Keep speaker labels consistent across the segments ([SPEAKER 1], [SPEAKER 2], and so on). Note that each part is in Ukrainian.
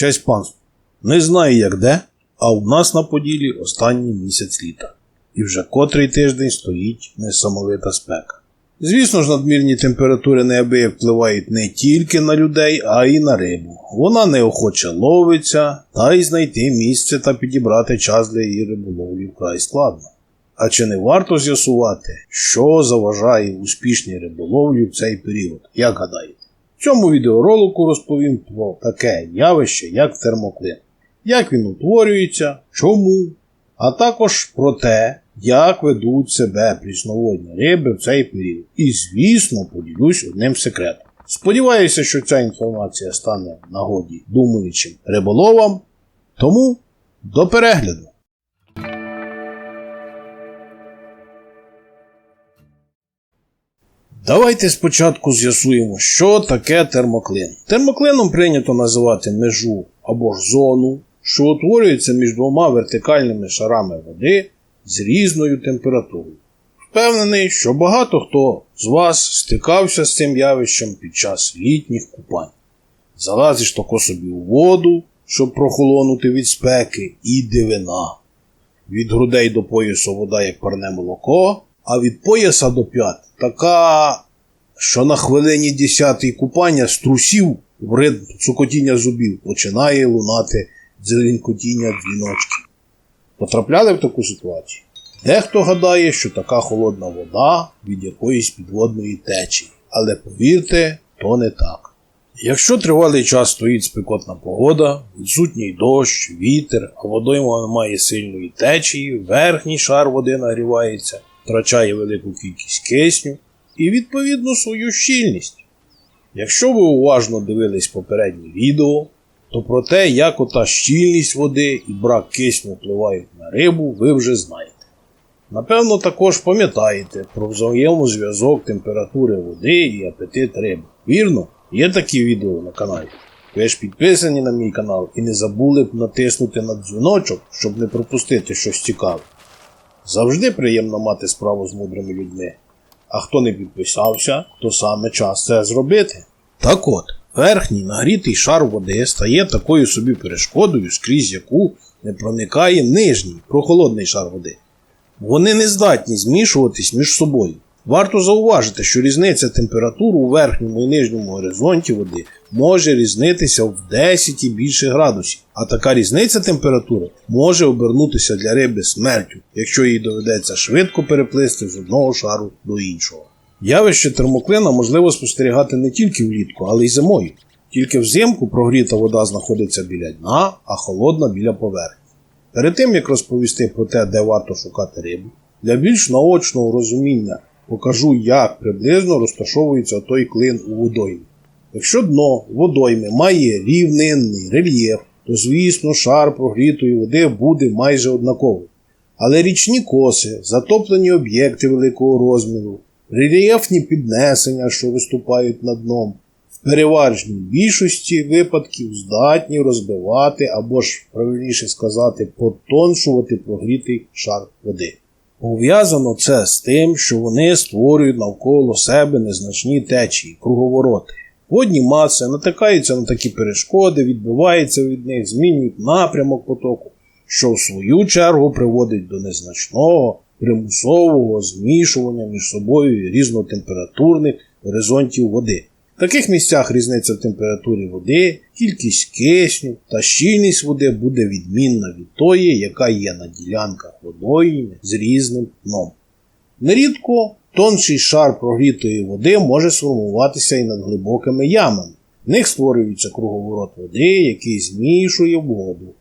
[SPEAKER 1] Честь панству. Не знаю як де, а у нас на Поділі останній місяць літа. І вже котрий тиждень стоїть несамовита спека. Звісно ж, надмірні температури неабияк впливають не тільки на людей, а й на рибу. Вона неохоче ловиться, та й знайти місце та підібрати час для її риболовлі вкрай складно. А чи не варто з'ясувати, що заважає успішній риболовлі в цей період? Як гадаєте? В цьому відеоролику розповім про таке явище, як термоклин, як він утворюється, чому, а також про те, як ведуть себе прісноводні риби в цей період. І, звісно, поділюсь одним секретом. Сподіваюся, що ця інформація стане в нагоді думаючим риболовам. Тому до перегляду. Давайте спочатку з'ясуємо, що таке термоклин. Термоклином прийнято називати межу або ж зону, що утворюється між двома вертикальними шарами води з різною температурою. Впевнений, що багато хто з вас стикався з цим явищем під час літніх купань. Залазиш тако собі у воду, щоб прохолонути від спеки, і дивина. Від грудей до поясу вода як парне молоко, а від пояса до п'ят така, що на хвилині десятий купання з трусів в ритм цукотіння зубів починає лунати дзеленькотіння дзвіночків. Потрапляли в таку ситуацію? Дехто гадає, що така холодна вода від якоїсь підводної течії, але повірте, то не так. Якщо тривалий час стоїть спекотна погода, відсутній дощ, вітер, а водойма має сильної течії, верхній шар води нагрівається, втрачає велику кількість кисню і відповідно свою щільність. Якщо ви уважно дивились попереднє відео, то про те, як ота щільність води і брак кисню впливають на рибу, ви вже знаєте. Напевно, також пам'ятаєте про взаємозв'язок температури води і апетит риби. Вірно, є такі відео на каналі. Ви ж підписані на мій канал і не забули б натиснути на дзвіночок, щоб не пропустити щось цікаве. Завжди приємно мати справу з мудрими людьми. А хто не підписався, то саме час це зробити. Так от, верхній нагрітий шар води стає такою собі перешкодою, скрізь яку не проникає нижній прохолодний шар води. Вони не здатні змішуватись між собою. Варто зауважити, що різниця температур у верхньому і нижньому горизонті води може різнитися в 10 і більше градусів, а така різниця температури може обернутися для риби смертю, якщо їй доведеться швидко переплисти з одного шару до іншого. Явище термоклина можливо спостерігати не тільки влітку, але й зимою. Тільки взимку прогріта вода знаходиться біля дна, а холодна біля поверхні. Перед тим як розповісти про те, де варто шукати рибу, для більш наочного розуміння покажу, як приблизно розташовується той клин у водоймі. Якщо дно водойми має рівнинний рельєф, то звісно шар прогрітої води буде майже однаковий. Але річні коси, затоплені об'єкти великого розміру, рельєфні піднесення, що виступають над дном, в переважній більшості випадків здатні розбивати або ж, правильніше сказати, потоншувати прогрітий шар води. Пов'язано це з тим, що вони створюють навколо себе незначні течії, круговороти. Водні маси натикаються на такі перешкоди, відбиваються від них, змінюють напрямок потоку, що в свою чергу приводить до незначного примусового змішування між собою різнотемпературних горизонтів води. В таких місцях різниця в температурі води, кількість кисню та щільність води буде відмінна від тої, яка є на ділянках водойми з різним дном. Нерідко тонший шар прогрітої води може сформуватися і над глибокими ямами. В них створюється круговорот води, який змішує воду.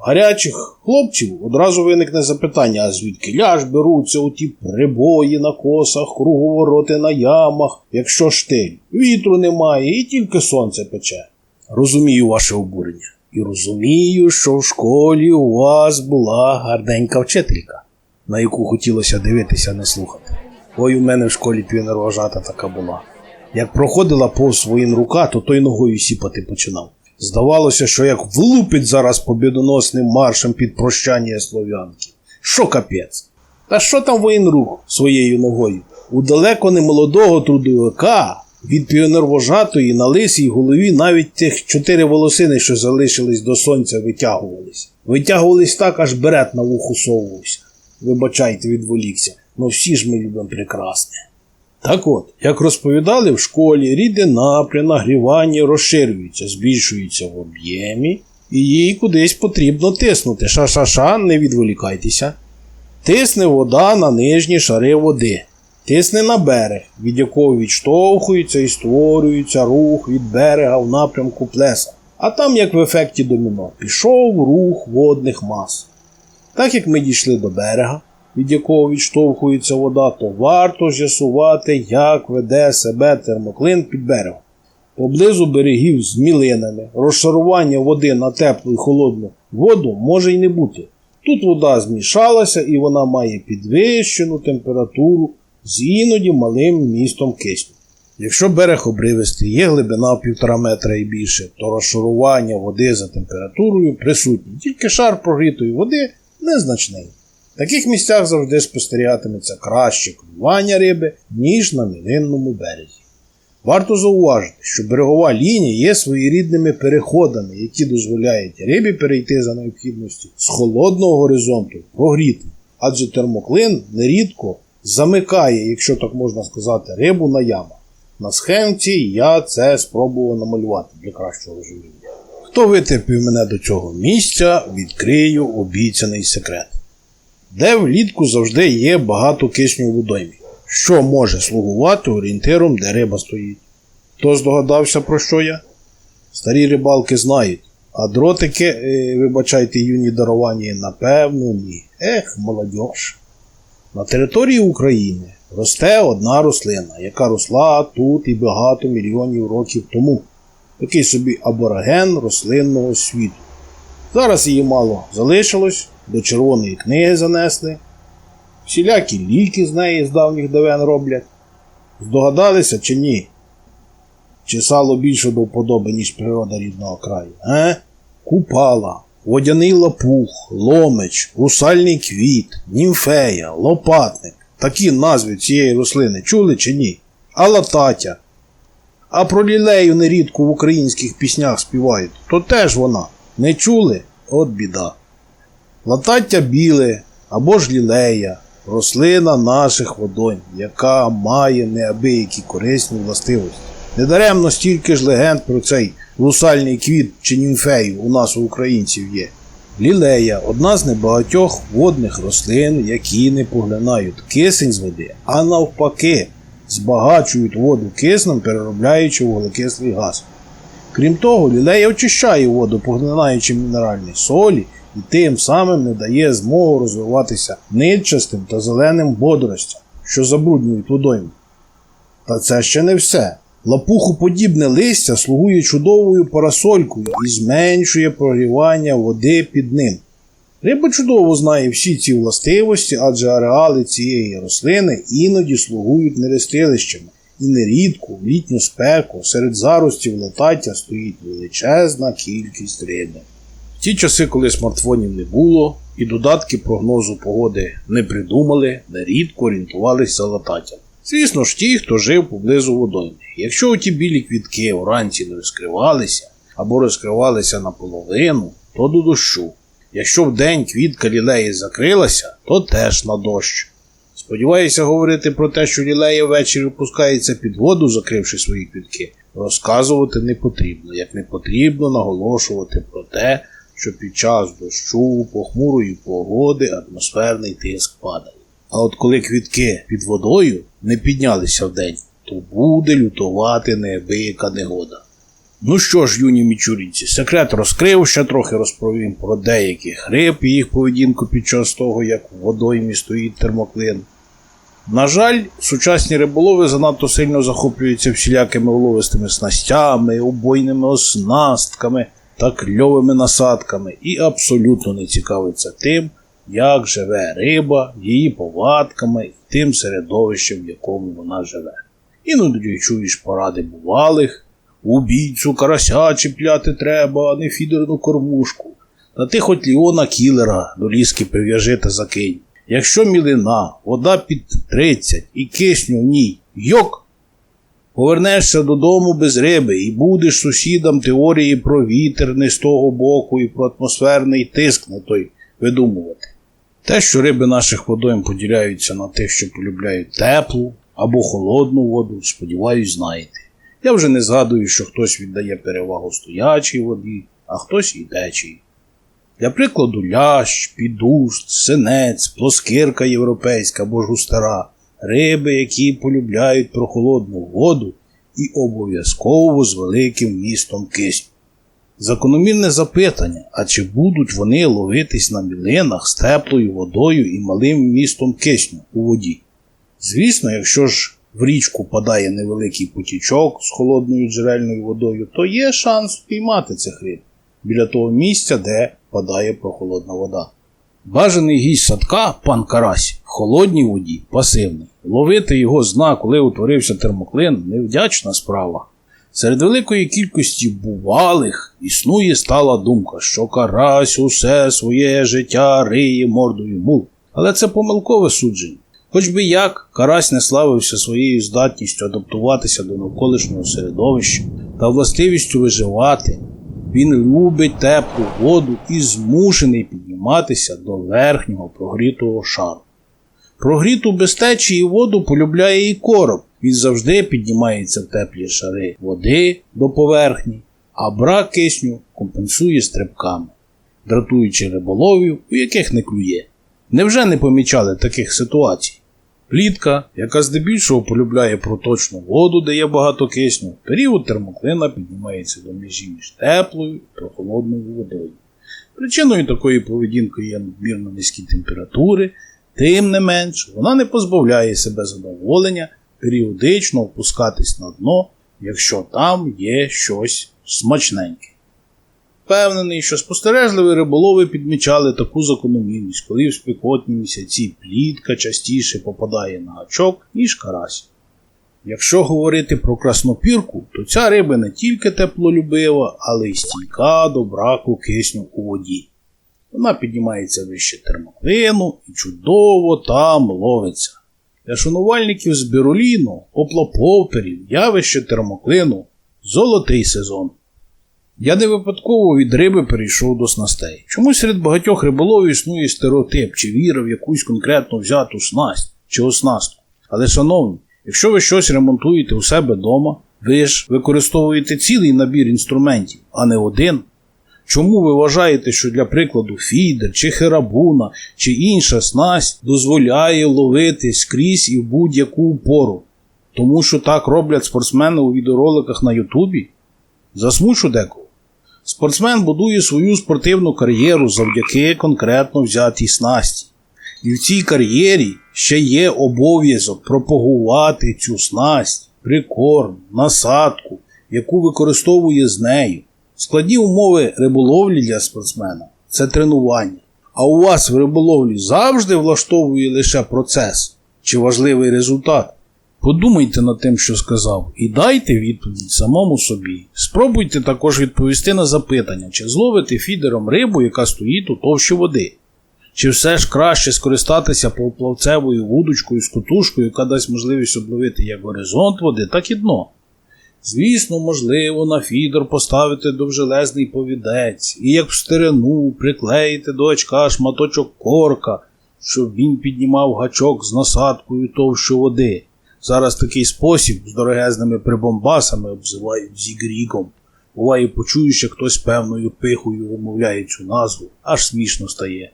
[SPEAKER 1] Гарячих хлопців одразу виникне запитання, а звідки ляж беруться оті прибої на косах, круговороти на ямах, якщо штиль, вітру немає і тільки сонце пече. Розумію ваше обурення. І розумію, що в школі у вас була гарненька вчителька, на яку хотілося дивитися, не слухати. Ой, у мене в школі піонервожата така була. Як проходила повз своїм рука, то той ногою сіпати починав. Здавалося, що як влупить зараз побідоносним маршем під прощання слов'янки. Що капець? Та що там воєнрух своєю ногою? У далеко не молодого трудовика Від піонервожатої на лисій голові навіть тих чотири волосини, що залишились до сонця, витягувались. Витягувались так, аж берет на вуху совувався. Вибачайте, відволікся. Ну всі ж ми любимо прекрасне. Так от, як розповідали в школі, рідина при нагріванні розширюється, збільшується в об'ємі, і їй кудись потрібно тиснути. Ша-ша-ша, не відволікайтеся. Тисне вода на нижні шари води. Тисне на берег, від якого відштовхується і створюється рух від берега в напрямку плеса. А там, як в ефекті доміно, пішов рух водних мас. Так як ми дійшли до берега, від якого відштовхується вода, то варто з'ясувати, як веде себе термоклин під берегом. Поблизу берегів з мілинами розшарування води на теплу і холодну воду може й не бути. Тут вода змішалася і вона має підвищену температуру з іноді малим містом кисню. Якщо берег обривистий, є глибина півтора метра і більше, то розшарування води за температурою присутнє, тільки шар прогрітої води незначний. Таких місцях завжди спостерігатиметься краще клювання риби, ніж на мілинному березі. Варто зауважити, що берегова лінія є своєрідними переходами, які дозволяють рибі перейти за необхідності з холодного горизонту в прогрітий, адже термоклин нерідко замикає, якщо так можна сказати, рибу на ямах. На схемці я це спробував намалювати для кращого розуміння. Хто витерпів мене до цього місця, відкрию обіцяний секрет. Де влітку завжди є багато кисню в водоймі, що може слугувати орієнтиром, де риба стоїть. Хто здогадався, про що я? Старі рибалки знають, а дротики, е, вибачайте, юні даровані, напевно, ні. Ех, молодьож. На території України росте одна рослина, яка росла тут і багато мільйонів років тому. Такий собі абориген рослинного світу. Зараз її мало залишилось, до червоної книги занесли. Всілякі ліки з неї з давніх давен роблять. Здогадалися чи ні? Чи сало більше до вподоби, ніж природа рідного краю? Е? Купала, водяний лопух, ломич, русальний квіт, німфея, лопатник. Такі назви цієї рослини чули чи ні? А лататя. А про лілею нерідко в українських піснях співають, то теж вона. Не чули? От біда. Латаття біле або ж лілея, рослина наших водонь, яка має неабиякі корисні властивості. Недаремно стільки ж легенд про цей русальний квіт чи німфею у нас у українців є. Лілея одна з небагатьох водних рослин, які не поглинають кисень з води, а навпаки, збагачують воду киснем, переробляючи вуглекислий газ. Крім того, лілея очищає воду, поглинаючи мінеральні солі, і тим самим не дає змогу розвиватися нитчастим та зеленим водоростям, що забруднюють водойму. Та це ще не все. Лапухоподібне листя слугує чудовою парасолькою і зменшує прогрівання води під ним. Риба чудово знає всі ці властивості, адже ареали цієї рослини іноді слугують нерестилищами, і нерідко в літню спеку серед заростів латаття стоїть величезна кількість риби. Ті часи, коли смартфонів не було і додатки прогнозу погоди не придумали, нерідко орієнтувалися лататтям. Звісно ж, ті, хто жив поблизу водойми. Якщо ті білі квітки вранці не розкривалися або розкривалися наполовину, то до дощу. Якщо вдень квітка лілеї закрилася, то теж на дощ. Сподіваюся, говорити про те, що лілея ввечері опускається під воду, закривши свої квітки, розказувати не потрібно, як не потрібно наголошувати про те, що під час дощу, похмурої погоди атмосферний тиск падає. А от коли квітки під водою не піднялися вдень, то буде лютувати неабияка негода. Ну що ж, юні мічурінці, секрет розкрив, ще трохи розповім про деяких риб і їх поведінку під час того, як в водоймі стоїть термоклин. На жаль, сучасні риболови занадто сильно захоплюються всілякими уловистими снастями, убойними оснастками та кльовими насадками і абсолютно не цікавиться тим, як живе риба, її повадками і тим середовищем, в якому вона живе. Іноді чуєш поради бувалих, у бійцю карася чіпляти треба, а не фідерну кормушку. Та ти хоч Ліона кілера до ліски прив'яжи та закинь. Якщо мілина, вода під 30 і кисню в ній йок, Повернешся додому без риби і будеш сусідам теорії про вітер не з того боку і про атмосферний тиск на той видумувати. Те, що риби наших водойм поділяються на тих, що полюбляють теплу або холодну воду, сподіваюсь, знаєте. Я вже не згадую, що хтось віддає перевагу стоячій воді, а хтось і. Для прикладу, лящ, підуст, синець, плоскирка європейська або ж густара, риби, які полюбляють прохолодну воду і обов'язково з великим містом кисню. Закономірне запитання, а чи будуть вони ловитись на мілинах з теплою водою і малим містом кисню у воді? Звісно, якщо ж в річку падає невеликий потічок з холодною джерельною водою, то є шанс впіймати цих риб біля того місця, де падає прохолодна вода. Бажаний гість садка, пан Карась, в холодній воді пасивний. Ловити його зна, коли утворився термоклин, невдячна справа. Серед великої кількості бувалих існує стала думка, що карась усе своє життя риє мордою мул. Але це помилкове судження. Хоч би як, карась не славився своєю здатністю адаптуватися до навколишнього середовища та властивістю виживати, він любить теплу воду і змушений підніматися до верхнього прогрітого шару. Прогріту без течії воду полюбляє і короб. Він завжди піднімається в теплі шари води до поверхні, а брак кисню компенсує стрибками, дратуючи риболовів, у яких не клює. Невже не помічали таких ситуацій? Плітка, яка здебільшого полюбляє проточну воду, де є багато кисню, в період термоклина піднімається до межі між теплою і прохолодною водою. Причиною такої поведінки є надмірно низькі температури, тим не менш, вона не позбавляє себе задоволення періодично опускатись на дно, якщо там є щось смачненьке. Впевнений, що спостережливі риболови підмічали таку закономірність, коли в спекотні місяці плітка частіше попадає на гачок, ніж карась. Якщо говорити про краснопірку, то ця риба не тільки теплолюбива, але й стійка до браку кисню у воді. Вона піднімається вище термоклину і чудово там ловиться. Для шанувальників з Біроліну, оплоповтерів, явище термоклину золотий сезон. Я не випадково від риби перейшов до снастей. Чому серед багатьох риболовів існує стереотип чи віра в якусь конкретно взяту снасть чи оснастку. Але, шановні, якщо ви щось ремонтуєте у себе вдома, ви ж використовуєте цілий набір інструментів, а не один. Чому ви вважаєте, що для прикладу фідер чи херабуна чи інша снасть дозволяє ловити скрізь і в будь-яку пору? Тому що так роблять спортсмени у відеороликах на Ютубі? Засмучу декого. Спортсмен будує свою спортивну кар'єру завдяки конкретно взятій снасті. І в цій кар'єрі ще є обов'язок пропагувати цю снасть, прикорм, насадку, яку використовує з нею. Складні умови риболовлі для спортсмена це тренування. А у вас в риболовлі завжди влаштовує лише процес чи важливий результат. Подумайте над тим, що сказав, і дайте відповідь самому собі. Спробуйте також відповісти на запитання, чи зловити фідером рибу, яка стоїть у товщі води. Чи все ж краще скористатися поплавцевою вудочкою з котушкою, яка дасть можливість обловити як горизонт води, так і дно. Звісно, можливо, на фідер поставити довжелезний повідець і як в стерену приклеїти до очка шматочок корка, щоб він піднімав гачок з насадкою товщу води. Зараз такий спосіб з дорогезними прибомбасами обзивають зігріком. Буває, почуєш, як хтось певною пихою вимовляє цю назву, аж смішно стає.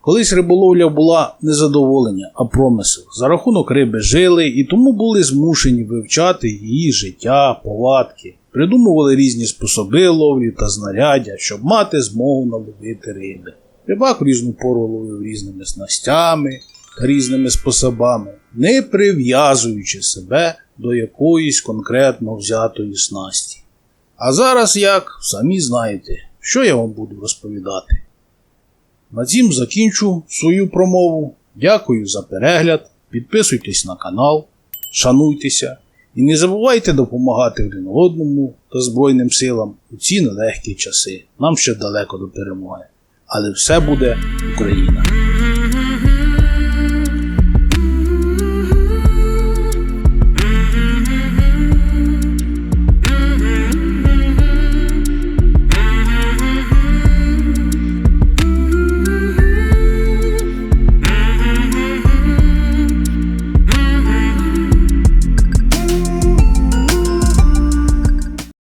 [SPEAKER 1] Колись риболовля була не задоволення, а промисел. За рахунок риби жили і тому були змушені вивчати її життя, повадки, придумували різні способи ловлі та знаряддя, щоб мати змогу наловити риби. Рибак в різну пору ловив різними снастями різними способами, не прив'язуючи себе до якоїсь конкретно взятої снасті. А зараз як, самі знаєте, що я вам буду розповідати. На цім закінчу свою промову. Дякую за перегляд. Підписуйтесь на канал, шануйтеся і не забувайте допомагати один одному та Збройним силам у ці нелегкі часи. Нам ще далеко до перемоги. Але все буде Україна!